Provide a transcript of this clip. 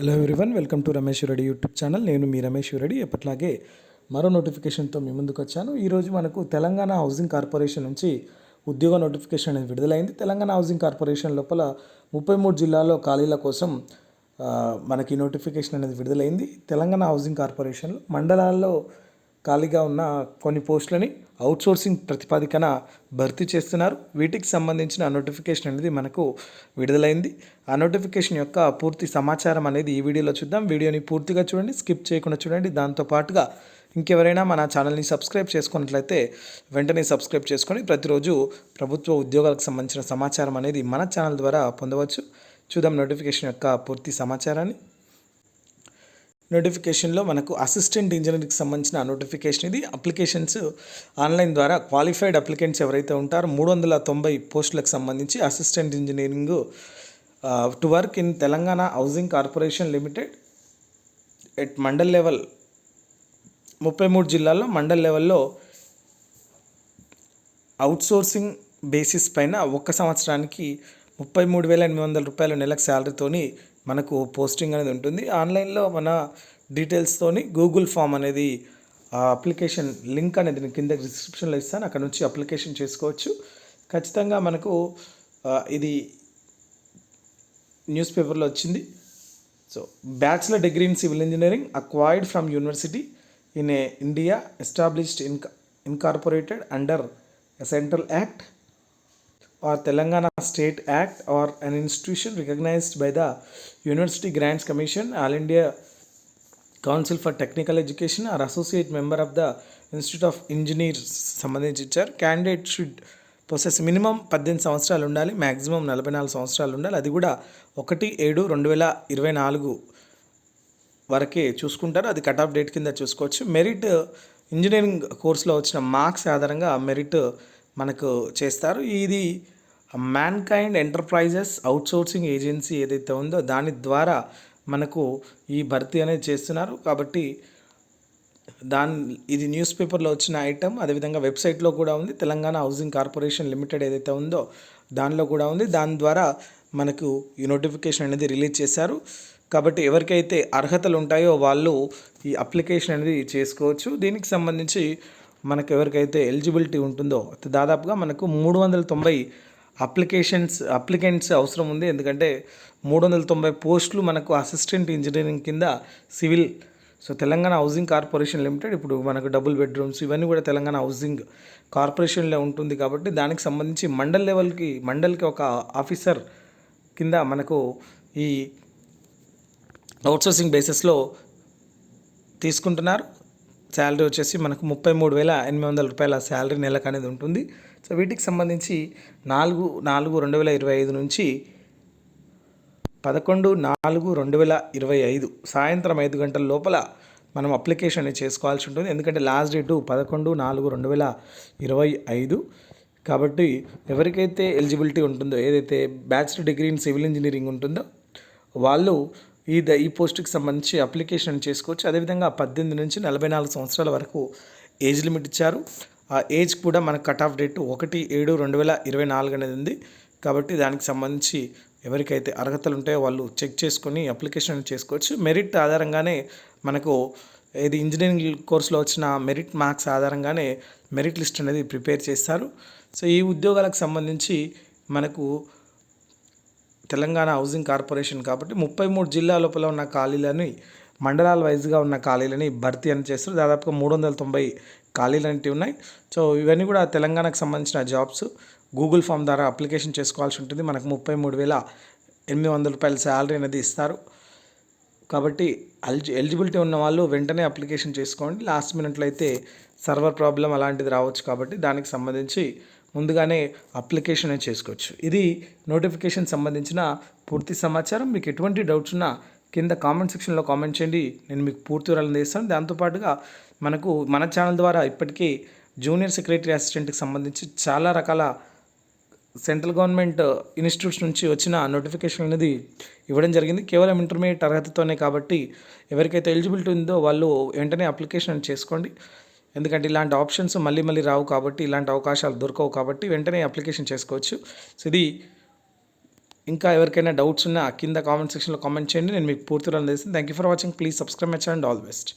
Hello everyone welcome to Ramesh Reddy YouTube channel నేను మీ రమేష్ రెడ్డి ఎప్పట్లాగే మరో నోటిఫికేషన్తో మీ ముందుకు వచ్చాను. ఈరోజు మనకు తెలంగాణ హౌసింగ్ కార్పొరేషన్ నుంచి ఉద్యోగ నోటిఫికేషన్ అనేది విడుదలైంది. తెలంగాణ హౌసింగ్ కార్పొరేషన్ లోపల ముప్పై మూడు జిల్లాల్లో ఖాళీల కోసం మనకి నోటిఫికేషన్ అనేది విడుదలైంది. తెలంగాణ హౌసింగ్ కార్పొరేషన్లో మండలాల్లో ఖాళీగా ఉన్న కొన్ని పోస్టులని అవుట్సోర్సింగ్ ప్రతిపాదికన భర్తీ చేస్తున్నారు. వీటికి సంబంధించిన నోటిఫికేషన్ అనేది మనకు విడుదలైంది. ఆ నోటిఫికేషన్ యొక్క పూర్తి సమాచారం అనేది ఈ వీడియోలో చూద్దాం. వీడియోని పూర్తిగా చూడండి స్కిప్ చేయకుండా చూడండి. దాంతో పాటుగా ఇంకెవరైనా మన ఛానల్ని సబ్స్క్రైబ్ చేసుకున్నట్లయితే వెంటనే సబ్స్క్రైబ్ చేసుకొని ప్రతిరోజు ప్రభుత్వ ఉద్యోగాలకు సంబంధించిన సమాచారం అనేది మన ఛానల్ ద్వారా పొందవచ్చు. చూద్దాం నోటిఫికేషన్ యొక్క పూర్తి సమాచారాన్ని. నోటిఫికేషన్లో మనకు అసిస్టెంట్ ఇంజనీరింగ్కి సంబంధించిన నోటిఫికేషన్ ఇది. అప్లికేషన్స్ ఆన్లైన్ ద్వారా క్వాలిఫైడ్ అప్లికెంట్స్ ఎవరైతే ఉంటారో మూడు వందల తొంభై పోస్టులకు సంబంధించి assistant engineering to work in Telangana housing corporation limited at mandal level ముప్పై మూడు జిల్లాల్లో మండల్ లెవెల్లో అవుట్సోర్సింగ్ బేసిస్ పైన ఒక్క సంవత్సరానికి ముప్పై మూడు వేల ఎనిమిది వందల రూపాయల నెలకు శాలరీతోని మనకు పోస్టింగ్ అనేది ఉంటుంది. ఆన్లైన్లో మన డీటెయిల్స్తోని గూగుల్ ఫామ్ అనేది అప్లికేషన్ లింక్ అనేది నేను కింద డిస్క్రిప్షన్లో ఇస్తాను. అక్కడ నుంచి అప్లికేషన్ చేసుకోవచ్చు. ఖచ్చితంగా మనకు ఇది న్యూస్ పేపర్లో వచ్చింది. So bachelor degree in civil engineering acquired from university in a India established in incorporated under a central act. Or Telangana state act or an institution recognised by the university Grants commission all India council for technical education or associate member of the institute of engineers సంబంధించి ఇచ్చారు candidate should process minimum పద్దెనిమిది సంవత్సరాలు ఉండాలి maximum నలభై నాలుగు సంవత్సరాలు ఉండాలి అది కూడా ఒకటి ఏడు రెండు వేల ఇరవై నాలుగు వరకే చూసుకుంటారు అది కట్ ఆఫ్ డేట్ కింద చూసుకోవచ్చు మెరిట్ ఇంజనీరింగ్ కోర్సులో వచ్చిన మార్క్స్ ఆధారంగా మెరిట్ మనకు చేస్తారు. ఇది man kind enterprises outsourcing agency ఏదైతే ఉందో దాని ద్వారా మనకు ఈ భర్తీ అనేది చేస్తున్నారు. కాబట్టి దాని ఇది న్యూస్ పేపర్లో వచ్చిన ఐటమ్ అదేవిధంగా వెబ్సైట్లో కూడా ఉంది. తెలంగాణ హౌసింగ్ కార్పొరేషన్ లిమిటెడ్ ఏదైతే ఉందో దానిలో కూడా ఉంది. దాని ద్వారా మనకు ఈ నోటిఫికేషన్ అనేది రిలీజ్ చేశారు. కాబట్టి ఎవరికైతే అర్హతలు ఉంటాయో వాళ్ళు ఈ అప్లికేషన్ అనేది చేసుకోవచ్చు. దీనికి సంబంధించి మనకు ఎవరికైతే ఎలిజిబిలిటీ ఉంటుందో దాదాపుగా మనకు మూడు వందల తొంభై అప్లికేషన్స్ అప్లికెంట్స్ అవసరం ఉంది. ఎందుకంటే మూడు వందల తొంభై పోస్టులు మనకు అసిస్టెంట్ ఇంజనీరింగ్ కింద civil so Telangana housing corporation limited ఇప్పుడు మనకు డబుల్ బెడ్రూమ్స్ ఇవన్నీ కూడా తెలంగాణ హౌసింగ్ కార్పొరేషన్లో ఉంటుంది కాబట్టి దానికి సంబంధించి మండల్ లెవెల్కి మండల్కి ఒక ఆఫీసర్ కింద మనకు ఈ అవుట్సోర్సింగ్ బేసిస్లో తీసుకుంటున్నారు. శాలరీ వచ్చేసి మనకు ముప్పై మూడు వేల ఎనిమిది వందల రూపాయల శాలరీ నెలకు అనేది ఉంటుంది. సో వీటికి సంబంధించి నాలుగు నాలుగు రెండు వేల ఇరవై ఐదు నుంచి పదకొండు నాలుగు రెండు వేల ఇరవై ఐదు సాయంత్రం ఐదు గంటల లోపల మనం అప్లికేషన్ అనేది చేసుకోవాల్సి ఉంటుంది. ఎందుకంటే లాస్ట్ డేటు పదకొండు నాలుగు రెండు వేల ఇరవై ఐదు. కాబట్టి ఎవరికైతే ఎలిజిబిలిటీ ఉంటుందో ఏదైతే bachelor degree in civil engineering ఉంటుందో వాళ్ళు ఈ ద ఈ పోస్ట్కి సంబంధించి అప్లికేషన్ చేసుకోవచ్చు. అదేవిధంగా పద్దెనిమిది నుంచి నలభై నాలుగు సంవత్సరాల వరకు ఏజ్ లిమిట్ ఇచ్చారు. ఆ ఏజ్ కూడా మనకు కట్ ఆఫ్ డేట్ ఒకటి ఏడు రెండు వేల ఇరవై నాలుగు అనేది ఉంది. కాబట్టి దానికి సంబంధించి ఎవరికైతే అర్హతలు ఉంటాయో వాళ్ళు చెక్ చేసుకొని అప్లికేషన్ చేసుకోవచ్చు. మెరిట్ ఆధారంగానే మనకు ఇది ఇంజనీరింగ్ కోర్సులో వచ్చిన మెరిట్ మార్క్స్ ఆధారంగానే మెరిట్ లిస్ట్ అనేది ప్రిపేర్ చేస్తారు. సో ఈ ఉద్యోగాలకు సంబంధించి మనకు తెలంగాణ హౌసింగ్ కార్పొరేషన్ కాబట్టి ముప్పై మూడు జిల్లా లోపల ఉన్న ఖాళీలని మండలాల వైజ్గా ఉన్న ఖాళీలని భర్తీ అని చేస్తారు దాదాపుగా మూడు వందల తొంభై ఖాళీలు అనేవి ఉన్నాయి. సో ఇవన్నీ కూడా తెలంగాణకు సంబంధించిన జాబ్స్. గూగుల్ ఫామ్ ద్వారా అప్లికేషన్ చేసుకోవాల్సి ఉంటుంది. మనకు ముప్పై మూడు వేల ఎనిమిది వందల రూపాయల శాలరీ అనేది ఇస్తారు. కాబట్టి ఎలిజి ఎలిజిబిలిటీ ఉన్న వాళ్ళు వెంటనే అప్లికేషన్ చేసుకోండి. లాస్ట్ మినిట్లో అయితే సర్వర్ ప్రాబ్లం అలాంటిది రావచ్చు కాబట్టి దానికి సంబంధించి ముందుగానే అప్లికేషన్ అనేది చేసుకోవచ్చు. ఇది నోటిఫికేషన్ సంబంధించిన పూర్తి సమాచారం. మీకు ఎటువంటి డౌట్స్ ఉన్నా కింద కామెంట్ సెక్షన్లో కామెంట్ చేయండి. నేను మీకు పూర్తి వివరాలు అందిస్తాను. దాంతోపాటుగా మనకు మన ఛానల్ ద్వారా ఇప్పటికీ జూనియర్ సెక్రటరీ అసిస్టెంట్కి సంబంధించి చాలా రకాల సెంట్రల్ గవర్నమెంట్ ఇన్స్టిట్యూట్స్ నుంచి వచ్చిన నోటిఫికేషన్ అనేది ఇవ్వడం జరిగింది. కేవలం ఇంటర్మీడియట్ అర్హతతోనే కాబట్టి ఎవరికైతే ఎలిజిబిలిటీ ఉందో వాళ్ళు వెంటనే అప్లికేషన్ చేసుకోండి. ఎందుకంటే ఇలాంటి ఆప్షన్స్ మళ్ళీ మళ్ళీ రావు కాబట్టి ఇలాంటి అవకాశాలు దొరకవు కాబట్టి వెంటనే అప్లికేషన్ చేసుకోవచ్చు. సో ఇది ఇంకా ఎవరికైనా డౌట్స్ ఉన్నా కింద కామెంట్ సెక్షన్లో కామెంట్ చేయండి. నేను మీకు పూర్తిగా అందిస్తాను. Thank you for watching please subscribe my channel all best